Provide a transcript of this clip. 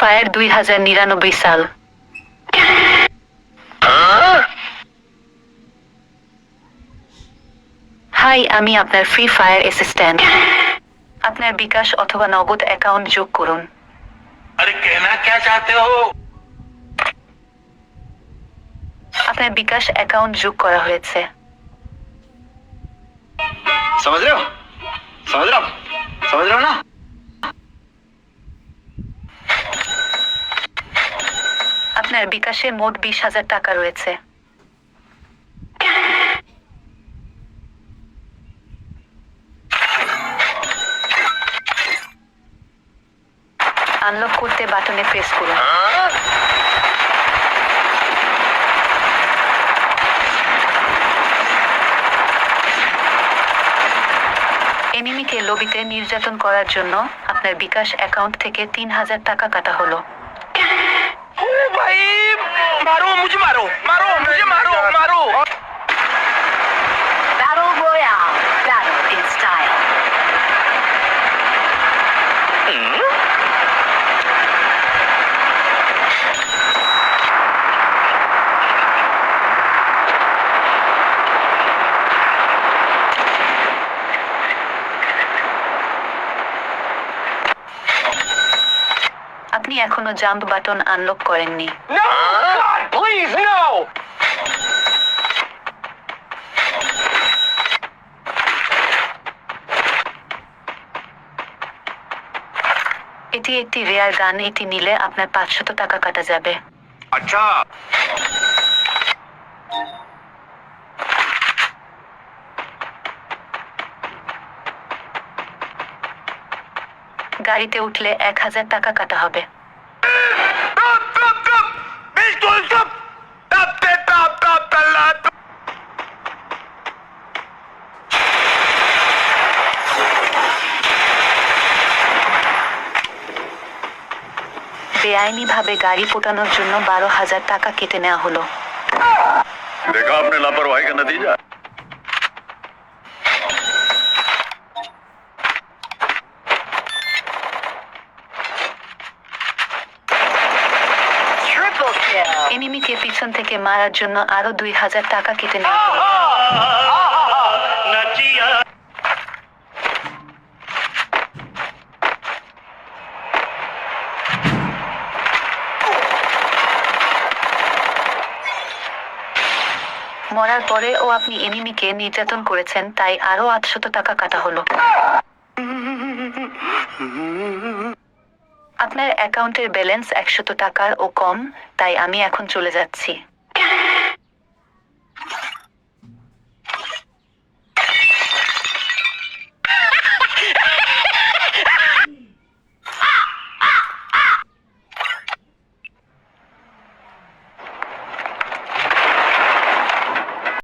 Fire দুই হাজার নিরানব্বই সাল হাই আমি আপনার ফ্রি ফায়ার অ্যাসিস্ট্যান্ট আপনার বিকাশ অথবা নগদ অ্যাকাউন্ট যোগ করুন अरे कहना क्या चाहते हो আপনার বিকাশ অ্যাকাউন্ট যোগ করা হয়েছে समझ रहे हो समझ रहे हो समझ रहे हो ना আপনার বিকাশে মোট বিশ হাজার টাকা রয়েছে। আনলক করতে বাটনে প্রেস করুন। এনিমিকে লবিতে নির্যাতন করার জন্য আপনার বিকাশ অ্যাকাউন্ট থেকে তিন হাজার টাকা কাটা হলো। भाई। मारो मुझे मारो। मारो मुझे मारो मारो। আপনি এখনও জাম্প বাটন আনলক করেননি। এটি একটি রেয়ার গান এটি নিলে আপনার পাঁচশত টাকা কাটা যাবে। আচ্ছা। গাড়িতে উঠলে এক হাজার টাকা কাটা হবে। বেআইনিভাবে গাড়ি ফোটানোর জন্য বারো হাজার টাকা কেটে নেওয়া হলো। দেখা আপনি লাপরওয়াহি কা নতিজা এমিমিকে পিছন থেকে মারার জন্য আরও দুই হাজার টাকা কেটে নেওয়া মরার পরে ও আপনি এমিমিকে নির্যাতন করেছেন তাই আরও আটশত টাকা কাটা হলো। আপনার অ্যাকাউন্টের ব্যালেন্স একশত টাকার ও কম তাই আমি এখন চলে যাচ্ছি।